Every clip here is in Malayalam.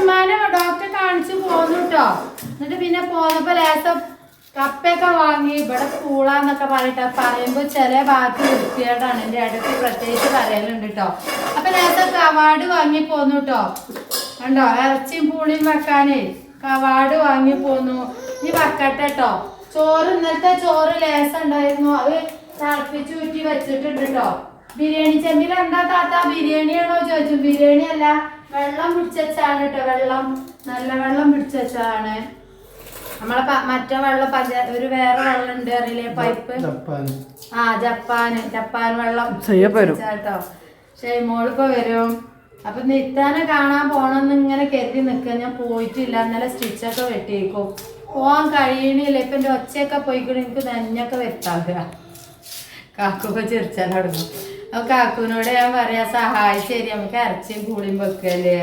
ഉമ്മാനെ ഡോക്ടറെ കാണിച്ചു പോന്നു കേട്ടോ എന്നിട്ട് പിന്നെ പോന്നപ്പോ ലേസം കപ്പയൊക്കെ വാങ്ങി ഇവിടെ പൂളാന്നൊക്കെ പറഞ്ഞിട്ട് പറയുമ്പോ ചെറിയ ഭാഗത്ത് വൃത്തികേടാണ്. എന്റെ അടുത്ത് പ്രത്യേകിച്ച് പറയലുണ്ട് കേട്ടോ അപ്പൊ ലേസം കവാട് വാങ്ങി പോന്നു കേട്ടോ കണ്ടോ? ഇറച്ചിയും പൂളിയും വെക്കാനേ കവാട് വാങ്ങി പോന്നു. ഇനി വെക്കട്ടെ കേട്ടോ ചോറ് ഇന്നലത്തെ ചോറ് ലേസം ഉണ്ടായിരുന്നു. അത് തിളപ്പിച്ച് ഊറ്റി വെച്ചിട്ടുണ്ട് കേട്ടോ ബിരിയാണി ചെമ്പിൽ എന്താ താത്ത? ബിരിയാണിയാണോ ചോദിച്ചു ബിരിയാണി അല്ല വെള്ളം പിടിച്ചാണ് കേട്ടോ വെള്ളം. നല്ല വെള്ളം പിടിച്ചാണ് നമ്മളെ മറ്റേ വെള്ളം പഞ്ച ഒരു വേറെ വെള്ളം ഉണ്ട് അറിയില്ലേ? പൈപ്പ്? ആ ജപ്പാന്. ജപ്പാൻ വെള്ളം കേട്ടോ വരും. കേട്ടോ ഷെയ്മോളിപ്പോ വരും. അപ്പൊ നിത്താനെ കാണാൻ പോണെന്ന് ഇങ്ങനെ കരുതി നിൽക്കുക ഞാൻ പോയിട്ടില്ല. ഇന്നലെ സ്റ്റിച്ചൊക്കെ വെട്ടിയേക്കും. പോവാൻ കഴിയണില്ല. ഇപ്പൊ എന്റെ ഒച്ചയൊക്കെ പോയിക്കൊണ്ട് എനിക്ക് നഞ്ഞൊക്കെ വരുത്താകുക കാക്കൊക്കെ ചെറിച്ചാലും കാക്കുവിനോട് ഞാൻ പറയാ സഹായിച്ചു ശരി നമുക്ക് ഇറച്ചിയും കൂളിയും വെക്കല്ലേ.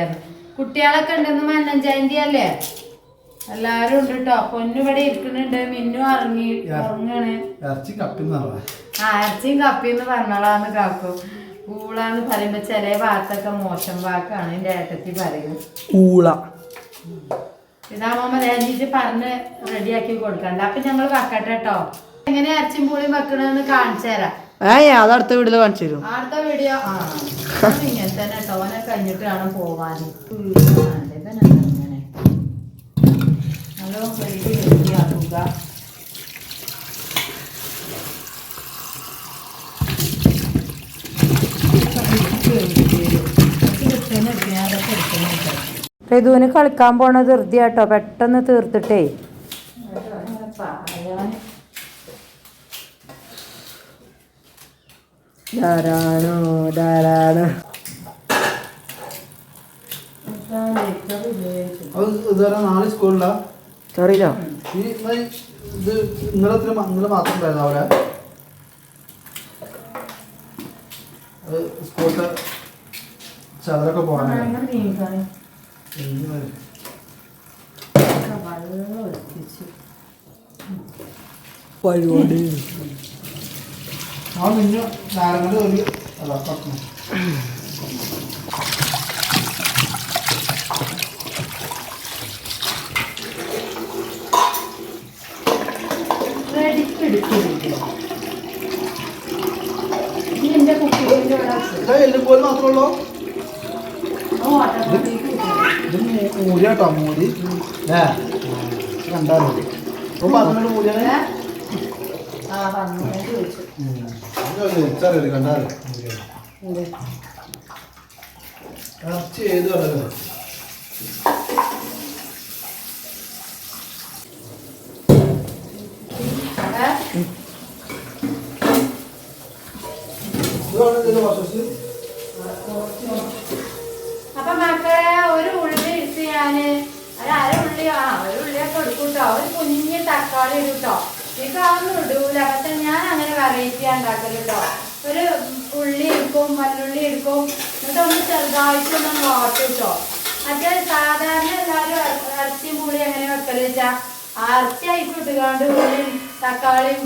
കുട്ടികളൊക്കെ ഉണ്ടെന്ന് മന്നം ജയന്തി അല്ലേ എല്ലാരും ഉണ്ട് കേട്ടോ പൊന്നു ഇവിടെ ഇരിക്കുന്നുണ്ട്. മിന്നു ഇറങ്ങി ഇറങ്ങണ് ആ ഇറച്ചിയും കപ്പിന്ന് പറഞ്ഞോളാന്ന് കാക്കു. കൂളാന്ന് പറയുമ്പോ ചില ഭാഗത്തൊക്കെ മോശം വാക്കാണ് എന്റെ ഏട്ടത്തി പറയുന്നത് ഊള ഇതാവുമ്പോ രഞ്ജിച്ച് പറഞ്ഞ് റെഡിയാക്കി കൊടുക്കണ്ട. അപ്പൊ ഞങ്ങൾ വെക്കട്ടെ കേട്ടോ എങ്ങനെ അരച്ചും പൂളിയും വെക്കണെന്ന് കാണിച്ചു തരാം. ഏ അടുത്ത വീട്ടിൽ കാണിച്ചു തരും അടുത്ത വീഡിയോ. അത് ഇങ്ങനെ തന്നെ കഴിഞ്ഞിട്ട് വേണം പോവാൻ കഴുകി വൃത്തിയാക്കുക കളിക്കാൻ പോണ ധൃതിയാട്ടോ. പെട്ടെന്ന് തീർത്തിട്ടേ. ധാരാണോ ധാരാണ്? ഇതുവരെ നാളെ സ്കൂളിലാ? അറിയില്ല ഈ ഇത് ഇന്നലെ ഇന്നലെ മാത്രം ഉണ്ടായിരുന്നു അവിടെ. സ്കൂളിലെ ചതറൊക്കെ പോകാനാണ് പരിപാടി ആ മിന്നു നാരങ്ങയുടെ ഒരു കുട്ടികളുടെ ഇവിടെ വെച്ചു. ഇത് എല്ലുപോലെ മാത്രമേ ഉള്ളൂ? ഓ, ഓട്ടോമാറ്റിക് ഇട്ടു. ഇത് മൂ- മൂരി കേട്ടോ മൂരി ഏ കണ്ടാലോ ഇപ്പൊ പറഞ്ഞോട് മൂരിയാണ് ആ പറഞ്ഞു ചോദിച്ചു? ഇറച്ചി ഏത് വശത്ത് അപ്പൊ മക്കളെ ഒരു ഉള്ളി ഇട്ട് ഞാൻ ഒരു അര ഉള്ളി ആ ഒരു ഉള്ളിയൊക്കെ എടുക്കും കേട്ടോ ഒരു കുഞ്ഞ് തക്കാളി ഇടും കേട്ടോ എനിക്ക് അതൊന്നും ഇടൂല. പക്ഷെ ഞാൻ അങ്ങനെ വെറൈറ്റി ഉണ്ടാക്കലുണ്ടോ? ഒരു ഉള്ളി എടുക്കും മല്ലുള്ളി എടുക്കും. എന്നിട്ട് ഒന്ന് ചെറുതായിട്ടൊന്ന് വാട്ടും കേട്ടോ മറ്റേ സാധാരണ എല്ലാവരും ഇറ- ഇറച്ചിയും പുളി എങ്ങനെ വെക്കൽ വെച്ചാ ഇറച്ചി ആയിട്ട് ഇട്ടുകാണ്ട് ഉള്ളിയും തക്കാളിയും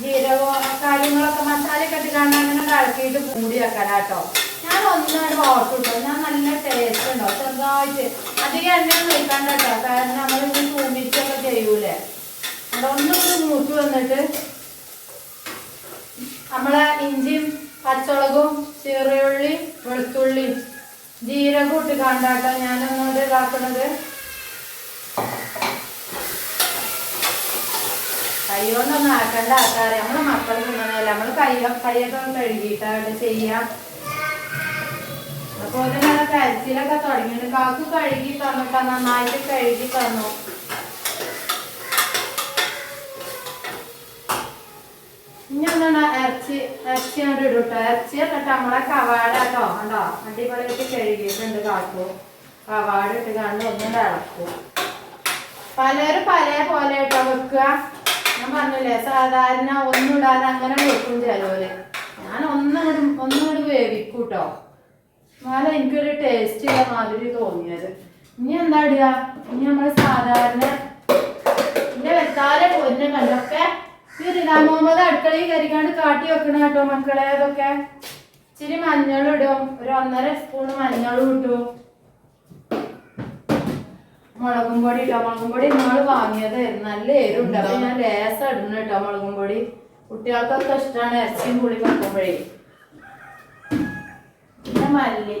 ജീരകവും കാര്യങ്ങളൊക്കെ മസാലയൊക്കെ ഇട്ടുകാണ്ട് അങ്ങനെ കലക്കിയിട്ട് മൂടി വെക്കലാട്ടോ. ഞാൻ ഒന്നാണ് വാട്ടും കേട്ടോ ഞാൻ നല്ല ടേസ്റ്റ് ഉണ്ടോ? ചെറുതായിട്ട്. അധികം എണ്ണ ഒഴിക്കണ്ട കേട്ടോ കാരണം നമ്മൾ തൂമിച്ചൊക്കെ ചെയ്യൂലേ. അതൊന്നും മൂത്ത് വന്നിട്ട് നമ്മളെ ഇഞ്ചിയും പച്ചമുളകും ചെറിയുള്ളി വെളുത്തുള്ളി ജീരകം ഇട്ട് കണ്ടാട്ടോ ഞാനൊന്നുകൊണ്ട് ഇതാക്കുന്നത്. കൈകൊണ്ടൊന്നും ആക്കണ്ട ആൾക്കാരെ. നമ്മളെ മക്കൾ തിന്നണല്ല നമ്മൾ കൈ കൈയൊക്കെ കഴുകിയിട്ടാണ് ചെയ്യാം. അപ്പൊ അതിനുള്ള കരച്ചിലൊക്കെ തുടങ്ങിയിട്ട് കാക്കു കഴുകി തന്നിട്ടാ നന്നായിട്ട് കഴുകി തന്നു. ഇനി എന്താണ് ഇറച്ചി ഇറച്ചി അങ്ങോട്ട് ഇടും കേട്ടോ ഇറച്ചി എന്നിട്ട് നമ്മളെ കവാടാട്ടോ കണ്ടോ? അടിപൊളിയായിട്ട് കഴുകിയിട്ടുണ്ട് കാക്കു. കവാട് ഇട്ട് കണ്ട് ഒന്നും ഇളക്കും പലരും പല പോലെ കേട്ടോ വെക്കുക. ഞാൻ പറഞ്ഞില്ലേ സാധാരണ ഒന്നും ഇടാതെ അങ്ങനെ വെക്കും ചിലവര്. ഞാൻ ഒന്നുകൂടി ഒന്നുകൂടി വേവിക്കും കേട്ടോ എന്നാലും എനിക്കൊരു ടേസ്റ്റ് ഇല്ല മാതിരി തോന്നിയത്. ഇനി എന്താ ഇടുക? ഇനി നമ്മൾ സാധാരണ എന്റെ വെത്താലെ പൊന്നെ കണ്ടൊക്കെ ഈ റിനാ മുഹമ്മദ് അടുക്കളയിൽ കയറിക്കാണ്ട് കാട്ടി വെക്കണ കേട്ടോ മക്കളെ അതൊക്കെ ഇച്ചിരി മഞ്ഞളും ഇടും ഒരു ഒന്നര സ്പൂൺ മഞ്ഞളും ഇട്ടു മുളകും പൊടി ഇട്ടോ മുളകും പൊടി നമ്മൾ വാങ്ങിയതായിരുന്നു നല്ല എരുണ്ട് അപ്പൊ ഞാൻ ലേസം ഇടുന്നു കേട്ടോ മുളകും പൊടി കുട്ടികൾക്കൊക്കെ ഇഷ്ടമാണ് ഇറച്ചിയും പുളി വെക്കുമ്പോഴേ പിന്നെ മല്ലി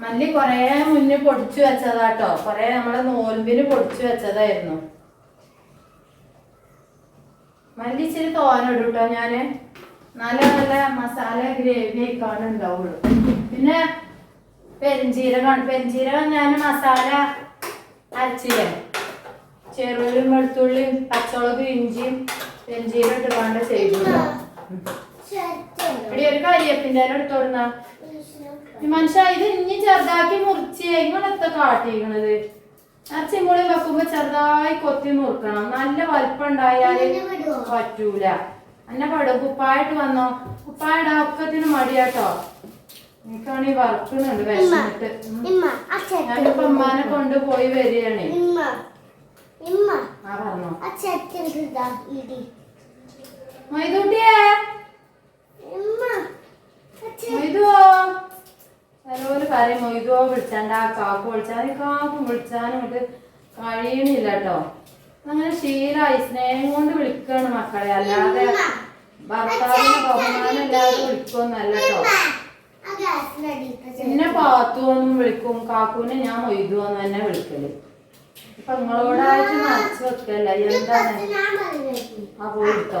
മല്ലി കൊറേ മുന്നേ പൊടിച്ചു വെച്ചതാട്ടോ. കൊറേ നമ്മളെ നോൽമ്പിന് പൊടിച്ചു വെച്ചതായിരുന്നു. മല്ലി ഇച്ചിരി ഞാൻ. നല്ല നല്ല മസാല ഗ്രേവി ആയിക്കാണ് ഉണ്ടാവുള്ളൂ. പിന്നെ പെരിഞ്ചീരകം പെരിഞ്ചീരകം ഞാൻ മസാല അരച്ചില്ലേ? ചെറുള്ളിയും വെളുത്തുള്ളിയും പച്ചമുളകും ഇഞ്ചിയും പെരഞ്ചീരം ഇട്ടുകൊണ്ട് ചെയ്തു ഇവിടെ ഒരു കരിയപ്പിന്റെ ഇല എടുത്തോടുന്ന മനുഷ്യ ഇത് ഇനി ചെറുതാക്കി മുറിച്ച് നിങ്ങളെത്ര കാട്ടിക്കണത്? അച്ചിമുളി വെക്കുമ്പോ ചെറുതായി കൊത്തി മുറുക്കണം നല്ല വലിപ്പം ഉണ്ടായാൽ പറ്റൂല. എന്നെ പാടും. കുപ്പായിട്ട് വന്നോ? കുപ്പായുടെ ഒക്കത്തിന് മടിയാട്ടോ. എനിക്കാണീ വറക്കുന്നുണ്ട് വിശന്നിട്ട്. ഞാനിപ്പോ ഉമ്മാനെ കൊണ്ടുപോയി വരികയാണേ. ആ പറഞ്ഞോ. മൈദൂട്ടിയേ നല്ലപോലെ കാര്യം മൊയ്തോ വിളിച്ചാണ്ട് ആ കാക്കു വിളിച്ചാൽ കാക്കു വിളിച്ചാനും ഇങ്ങോട്ട് കഴിയണില്ല കേട്ടോ അങ്ങനെ ശീലമായി സ്നേഹം കൊണ്ട് വിളിക്കാണ് മക്കളെ. അല്ലാതെ ഭർത്താവിന് ബഹുമാനം ഇല്ലാതെ വിളിക്കൊന്നല്ല കേട്ടോ പിന്നെ പാത്തുവെന്നും വിളിക്കും കാക്കുവിനെ ഞാൻ മൊയ്തുവെന്ന് തന്നെ വിളിക്കൽ. ഇപ്പൊ നിങ്ങളോടായിട്ട് മറച്ചു വെക്കല്ല എന്താണ് ആ പോയിട്ടോ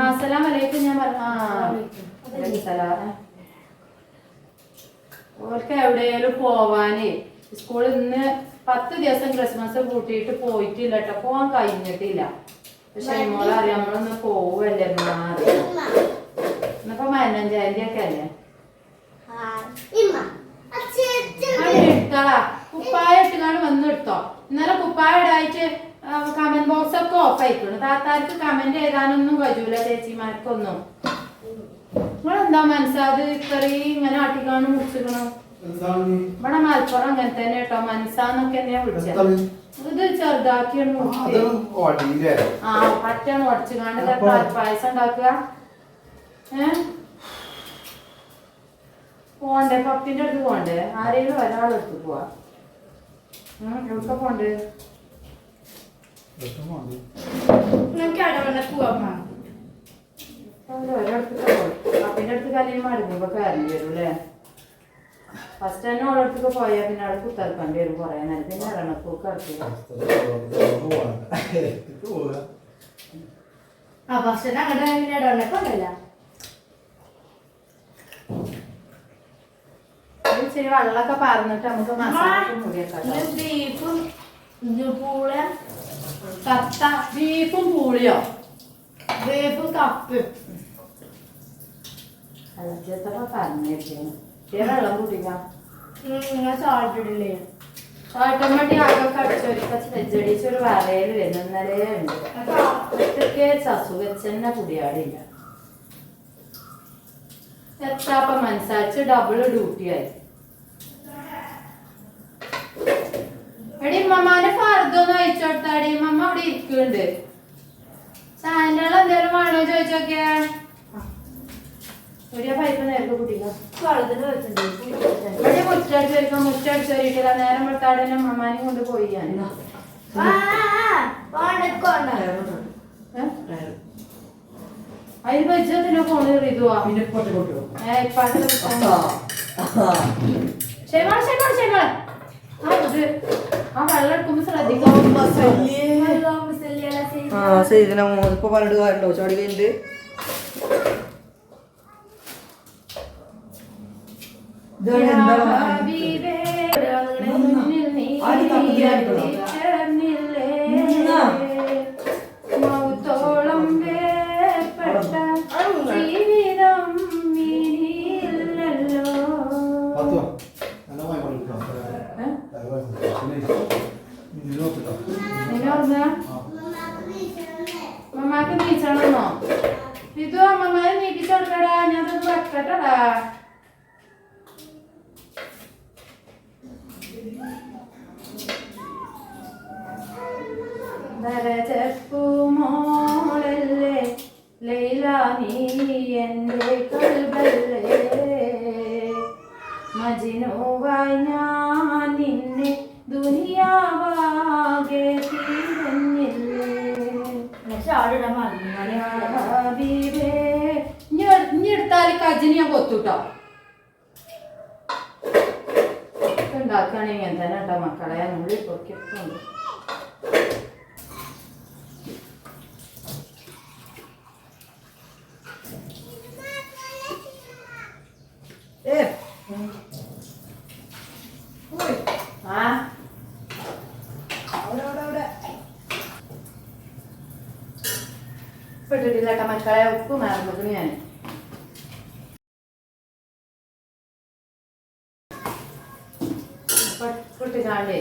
അസലാം വലൈക്കും ഞാൻ പറഞ്ഞു. ആ സലാം. ഓർക്ക് എവിടെയാലും പോവാനേ. സ്കൂളിൽ നിന്ന് പത്ത് ദിവസം ക്രിസ്മസ് കൂട്ടിയിട്ട് പോയിട്ടില്ല കേട്ടോ പോവാൻ കഴിഞ്ഞിട്ടില്ല. പക്ഷെ മോളെ അറിയാം നമ്മളൊന്ന് പോവല്ലേ മാറി ഇന്നിപ്പോ പതിനഞ്ചാം ഒക്കെ അല്ലേ എടുത്തോളാ കുപ്പായ ഇട്ടുകാണ് വന്ന് എടുത്തോ. ഇന്നലെ കുപ്പായ ഇടായിട്ട് കമന്റ് ബോക്സ് ഒക്കെ ഓഫ് ആയിട്ടുണ്ട്. താത്താർക്ക് കമന്റ് എഴുതാനൊന്നും കഴിയൂല ചേച്ചിമാർക്കൊന്നും. നിങ്ങളെന്താ മനസ്സാത് ഇത്രയും ഇങ്ങനെ ആട്ടിക്കാണ് മുറിച്ചിക്കണു ഇവിടെ മലപ്പുറം അങ്ങനെ തന്നെ കേട്ടോ. മനസ്സാന്നൊക്കെ തന്നെയാ വിളിച്ചത് ഇത് ചെറുതാക്കിയാണ് ആ പറ്റാണ് ഉടച്ചു കാണ്ട് പായസം ഉണ്ടാക്കുക. ഏ? പോണ്ടേ? പപ്പിന്റെ അടുത്ത് പോണ്ടേ? ആരെങ്കിലും ഒരാളെടുത്ത് പോവാ. എവിടെ പോണ്ടേ? അവർ ഒരിടത്തേക്ക് പോയി പപ്പിന്റെ അടുത്ത് കല്യാണം മടങ്ങുമ്പോ കയറി വരും അല്ലേ? ഫസ്റ്റ് തന്നെ ഓരോടത്തേക്ക് പോയാൽ പിന്നെ അവിടെ കുത്തിറക്കേണ്ടി വരും കുറേ നേരം. പിന്നെ ഇറങ്ങപ്പൂക്ക് ഇറക്കില്ല ആ പക്ഷെ ഞങ്ങളുടെ ഇടവണ്ണക്കുണ്ടല്ല ഒരു ഇച്ചിരി വെള്ളമൊക്കെ പറഞ്ഞിട്ട് നമുക്ക്. ബീഫും പൂള കത്ത ബീഫും പൂളിയോ? ബീഫും കപ്പും അതൊക്കെ പറഞ്ഞിരിക്കുന്നു വെള്ളം കുടിക്കാം നിങ്ങൾ സാൾട്ട് ഇടില്ലേ ഓട്ടോമാറ്റി ആകൊക്കെ അടിച്ചൊരുക്ക വെച്ചടിച്ചൊരു വരയിൽ വരുന്നതേ ഉണ്ട് ഒറ്റയ്ക്ക് അസുഖച്ചെന്നെ കുടിയാടില്ല എത്താപ്പ മനസ്സാച്ച് ഡബിൾ ഡ്യൂട്ടിയായി എടി മമ്മാന്റെ ഫർദൊന്ന് അയച്ചു കൊടുത്താടി മമ്മ അവിടെ ഇരിക്കുന്നുണ്ട് സാൻഡൾ എന്തേലും വേണോ ചോദിച്ചോക്കെ ഒരു പൈപ്പ് നേരത്തെ വെള്ളത്തിന് വെച്ചിട്ടുണ്ട്? നേരം വിട്ടാടനെ കൊണ്ട് പോയി ഞാൻ. ഫോണ് ആ. വെള്ളം എടുക്കുമ്പോ ശ്രദ്ധിക്കണം ആ സൈദിന ഇപ്പൊ പറഞ്ഞിട്ട് കാര്യമുണ്ടോ ചാടി കഴിഞ്ഞിട്ട് ഇതാണ് എന്താ ഹബീബേ, മുന്നിൽ ഹബീബേ. ഇനി എട്- ഇനി എടുത്താൽ കജിന് ഞാൻ കൊത്തുട്ടോ. ഉണ്ടാക്കുകയാണെങ്കിൽ തന്നെ കേട്ടോ മക്കളെ. നമ്മൾ പൊക്കിട്ടുണ്ട് ഏ ആ അവിടെ അവിടെ അവിടെ ഇട്ടിട്ടില്ല കേട്ടോ മക്കളെ ഉപ്പ് മറന്നു ഞാൻ. ഇട്ടിക്കാണ്ടേ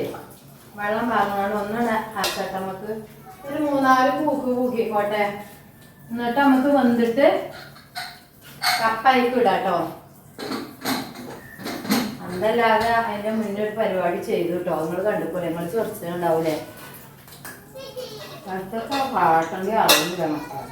വെള്ളം പറഞ്ഞോണ്ട് ഒന്നാണ് ആക്കട്ടെ നമുക്ക് ഒരു മൂന്നാൽ പൂക്ക് പൂക്കിക്കോട്ടെ എന്നിട്ട് നമുക്ക് വന്നിട്ട് കപ്പായിക്ക് ഇടാട്ടോ. അതല്ലാതെ അതിന്റെ മുന്നേ ഒരു പരിപാടി ചെയ്തു കേട്ടോ. നിങ്ങൾ കണ്ടുപോലെ നിങ്ങൾ ചൊറിച്ചിട്ടുണ്ടാവൂലേ അടുത്തൊക്കെ പാട്ടണ്ടി അറിയില്ല മക്കളെ.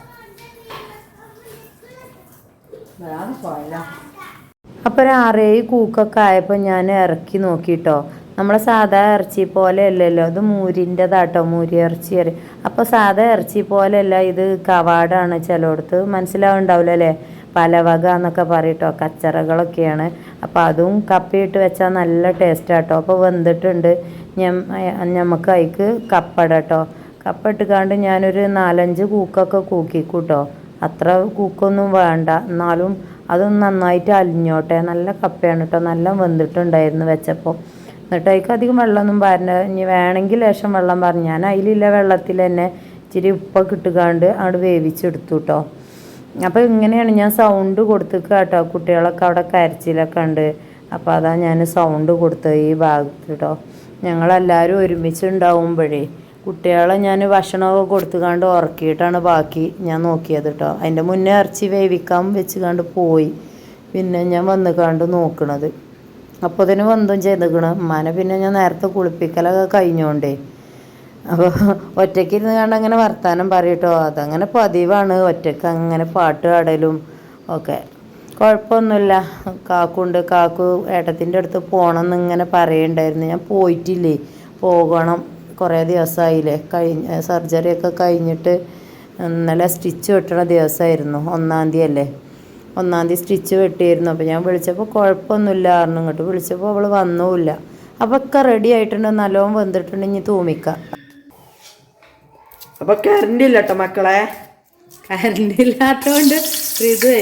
അപ്പോൾ ഒരു കൂക്കൊക്കെ ആയപ്പോൾ ഞാൻ ഇറക്കി നോക്കിട്ടോ. നമ്മളെ സാധാ ഇറച്ചി പോലെ അല്ലല്ലോ ഇത് മൂരിന്റെതാട്ടോ മൂരി ഇറച്ചി കറി. അപ്പോൾ സാധാ ഇറച്ചി പോലെയല്ല ഇത് കവാടാണ് ചിലയിടത്ത് മനസ്സിലാവുണ്ടാവില്ല അല്ലേ പലവക എന്നൊക്കെ പറയട്ടോ കച്ചറകളൊക്കെയാണ്. അപ്പോൾ അതും കപ്പയിട്ട് വെച്ചാൽ നല്ല ടേസ്റ്റാട്ടോ. അപ്പോൾ വെന്തിട്ടുണ്ട്. ഞമ്മക്ക് അതിക്ക് കപ്പടട്ടോ. കപ്പ ഇട്ടുകാണ്ട് ഞാനൊരു നാലഞ്ച് കൂക്കൊക്കെ കൂക്കിക്കൂട്ടോ. അത്ര കുക്കൊന്നും വേണ്ട. എന്നാലും അതൊന്ന് നന്നായിട്ട് അലിഞ്ഞോട്ടെ. നല്ല കപ്പയാണ് കേട്ടോ നല്ല വെന്തിട്ടുണ്ടായിരുന്നു വെച്ചപ്പോൾ എന്നിട്ട് അതിക്ക് അധികം വെള്ളമൊന്നും പറഞ്ഞ ഇനി വേണമെങ്കിൽ ലേശം വെള്ളം പറഞ്ഞു ഞാൻ അതിലില്ല വെള്ളത്തിൽ തന്നെ ഇച്ചിരി ഉപ്പൊക്കെ ഇട്ടുകാണ്ട് അവിടെ വേവിച്ചെടുത്തു കേട്ടോ അപ്പോൾ ഇങ്ങനെയാണ് ഞാൻ സൗണ്ട് കൊടുത്തേക്ക് കേട്ടോ കുട്ടികളൊക്കെ അവിടെ കരച്ചിലൊക്കെ ഉണ്ട്. അപ്പോൾ അതാ ഞാൻ സൗണ്ട് കൊടുത്തത് ഈ ഭാഗത്ത് കേട്ടോ ഞങ്ങളെല്ലാവരും ഒരുമിച്ച് ഉണ്ടാവുമ്പോഴേ കുട്ടികളെ ഞാൻ ഭക്ഷണമൊക്കെ കൊടുത്തുകാണ്ട് ഉറക്കിയിട്ടാണ് ബാക്കി ഞാൻ നോക്കിയത് കേട്ടോ അതിന്റെ മുന്നേ ഇറച്ചി വേവിക്കാൻ വെച്ച് കണ്ട് പോയി. പിന്നെ ഞാൻ വന്ന് കണ്ട് നോക്കണത്. അപ്പോൾ ഇതിന് വന്നും ചെയ്തിക്കണ്. ഉമ്മാനെ പിന്നെ ഞാൻ നേരത്തെ കുളിപ്പിക്കലൊക്കെ കഴിഞ്ഞോണ്ടേ. അപ്പോൾ ഒറ്റയ്ക്ക് ഇരുന്ന് കണ്ട് അങ്ങനെ വർത്താനം പറയട്ടോ അതങ്ങനെ പതിവാണ്. ഒറ്റയ്ക്ക് അങ്ങനെ പാട്ട് പാടലും ഒക്കെ. കുഴപ്പമൊന്നുമില്ല. കാക്കുണ്ട്. കാക്കു ഏട്ടത്തിന്റെ അടുത്ത് പോകണം എന്നിങ്ങനെ പറയുണ്ടായിരുന്നു. ഞാൻ പോയിട്ടില്ലേ? പോകണം. കുറേ ദിവസമായില്ലേ? കഴിഞ്ഞ സർജറിയൊക്കെ കഴിഞ്ഞിട്ട് ഇന്നലെ സ്റ്റിച്ച് വെട്ടണ ദിവസമായിരുന്നു ഒന്നാം തീയതി അല്ലേ ഒന്നാം തീയതി സ്റ്റിച്ച് വെട്ടിയിരുന്നു. അപ്പോൾ ഞാൻ വിളിച്ചപ്പോൾ കുഴപ്പമൊന്നുമില്ല പറഞ്ഞു ഇങ്ങോട്ട് വിളിച്ചപ്പോൾ അവൾ വന്നുമില്ല. അപ്പോൾ ഒക്കെ റെഡി ആയിട്ടുണ്ട് നല്ലോണം ഇനി തൂമിക്കാം. അപ്പോൾ കറണ്ട് ഇല്ല കേട്ടോ മക്കളെ കറണ്ട് ഇല്ലാത്തതുകൊണ്ട് ഇത്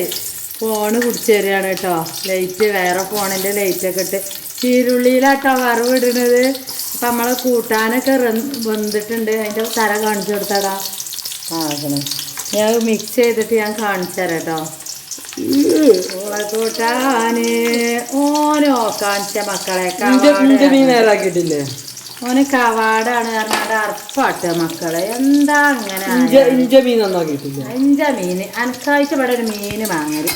ഫോണ് പിടിച്ചു തരികയാണ് കേട്ടോ. ലൈറ്റ് വേറെ ഫോണിന്റെ ലൈറ്റ് ഒക്കെ ഇട്ട് ചീരുള്ളിയിലാട്ടോ വറവ് അപ്പൊ നമ്മളെ കൂട്ടാനൊക്കെ വന്നിട്ടുണ്ട് വെന്തിട്ടുണ്ട്. അതിന്റെ തര കാണിച്ചു കൊടുത്താടാ. ആകണം ഞാൻ മിക്സ് ചെയ്തിട്ട് ഞാൻ കാണിച്ചു തരാം കേട്ടോ. കൂട്ടാന് ഓനോ കാണിച്ച മക്കളെ നേരാക്കിട്ടില്ലേ ഓന് കവാടാണ് പറഞ്ഞാണ്ട് അർപ്പാട്ട് മക്കളെ. എന്താ അങ്ങനെ ഇഞ്ച ഇഞ്ച മീൻ അനക്കായിട്ട് ഇവിടെ ഒരു മീന് വാങ്ങൽ.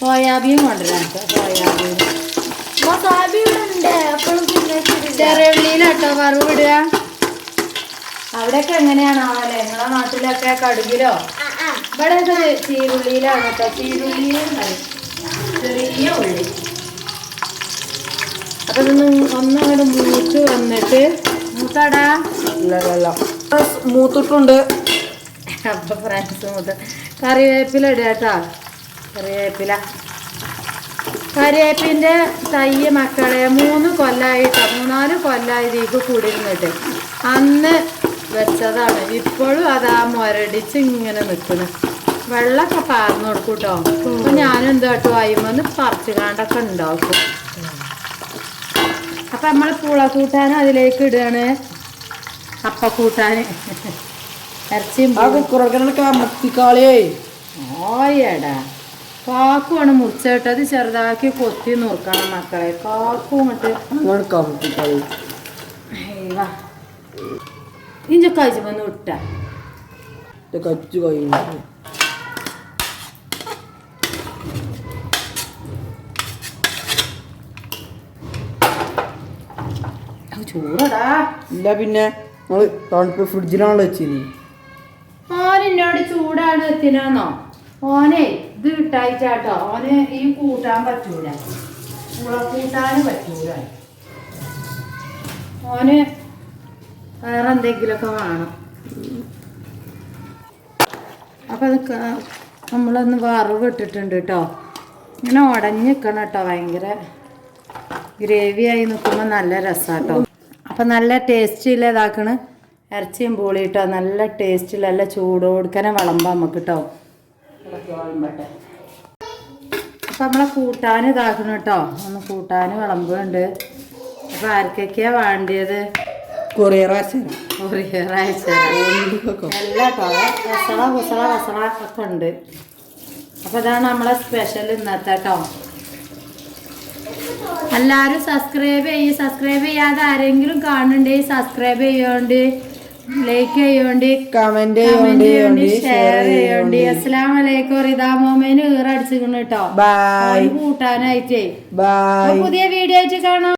സോയാബീൻ കൊണ്ടുവരാം. സോയാബീൻ. സോയാബീൻ ഉണ്ട്. അപ്പോഴും പിന്നെ ചെറുള്ളിയിലാട്ടോ വറവിടുക അവിടെയൊക്കെ എങ്ങനെയാണോ അല്ലെ നിങ്ങളെ നാട്ടിലൊക്കെ കടുകിലോ? ഇവിടെ ഇത് ചീരുള്ളിയിലാണ്? കേട്ടോ ചീരുള്ളിയിൽ. ചെറിയ ഉള്ളി. അപ്പൊ ഇതൊന്ന് ഒന്നങ്ങോട്ട് മൂത്ത് വന്നിട്ട് മൂത്താടാ. മൂത്തിട്ടുണ്ട്. അപ്പൊ ഫ്രണ്ട്സ് മൂത്ത്. കറിവേപ്പില ഇടുക കേട്ടോ. കറിവേപ്പില. കറിവേപ്പിന്റെ തയ്യ മക്കളെ മൂന്ന് കൊല്ലായിട്ട് മൂന്നാൽ കൊല്ലായി ഇതിക്ക് കൂടിയിരുന്നിട്ട്. അന്ന് വെച്ചതാണ്. ഇപ്പോഴും അതാ മുരടിച്ച് ഇങ്ങനെ നിൽക്കുന്നത് വെള്ളമൊക്കെ പാർന്നു കൊടുക്കും കേട്ടോ അപ്പൊ ഞാനും എന്തോട്ടോ അയിമന്ന് പറിച്ചു കാണ്ടൊക്കെ ഉണ്ടാക്കും അപ്പൊ നമ്മൾ കൂട്ടാനും അതിലേക്ക് ഇടുകയാണ് അപ്പ കൂട്ടാന് ഇറച്ചിയും ആ കുക്കറൊക്കെ മത്തിക്കാളിയേ ഓയടാ കാക്കുമാണ് മുറിച്ചിട്ടത് ചെറുതാക്കി കൊത്തി നോക്കണം മക്കളെ. കാക്കു ഇങ്ങോട്ട് ഇഞ്ച കഴിച്ചു വന്ന് വിട്ട. കച്ചു കഴിഞ്ഞു. ഇല്ല പിന്നെ നമ്മൾ തണുപ്പ് ഫ്രിഡ്ജിലാണല്ലോ വെച്ചിരുന്നു ഓൻ എന്നോട് ചൂടാണ് എത്തിനാന്നോ ഓനെ ഇത് കിട്ടായിട്ടാട്ടോ ഓനെ ഈ കൂട്ടാൻ പറ്റൂല. പുള കൂട്ടാന് പറ്റൂല. ഓന് വേറെ എന്തെങ്കിലുമൊക്കെ വേണം. അപ്പം അത് നമ്മളൊന്ന് വറവ് ഇട്ടിട്ടുണ്ട് കേട്ടോ ഇങ്ങനെ ഉടഞ്ഞ് നിൽക്കണം കേട്ടോ ഭയങ്കര ഗ്രേവി ആയി നിൽക്കുമ്പോൾ നല്ല രസാട്ടോ. അപ്പം നല്ല ടേസ്റ്റില്ല ഇതാക്കണ്. ഇറച്ചിയും പൂളി കേട്ടോ നല്ല ടേസ്റ്റിൽ നല്ല ചൂട് കൊടുക്കാനും വിളമ്പാം നമുക്ക് കേട്ടോ അപ്പം നമ്മളെ കൂട്ടാൻ ഇതാക്കണം കേട്ടോ. ഒന്ന് കൂട്ടാൻ വിളമ്പുണ്ട് അപ്പം ആർക്കൊക്കെയാ വേണ്ടിയത്? കൊറിയർ അയച്ചു കൊറിയർ അയച്ചുതരാം എല്ലാം കേട്ടോ. വസള കുസള വസള ഒക്കെ ഉണ്ട്. അപ്പോൾ ഇതാണ് നമ്മളെ സ്പെഷ്യൽ ഇന്നത്തെ കേട്ടോ എല്ലാവരും സബ്സ്ക്രൈബ് ചെയ്യും. സബ്സ്ക്രൈബ് ചെയ്യാതെ ആരെങ്കിലും കാണുന്നുണ്ടെങ്കിൽ സബ്സ്ക്രൈബ് ചെയ്യോണ്ട്. ലൈക്ക് ചെയ്യോണ്ട് കമന്റ് ചെയ്യോണ്ട് ഷെയർ ചെയ്യോണ്ട്. അസ്സലാം വലൈക്കും ഇതാ മോമേന് ഈറടിച്ചിക്കണ് കേട്ടോ ബൈ കൂട്ടാനായിട്ടേ. ബൈ പുതിയ വീഡിയോ ആയിട്ട് കാണാം.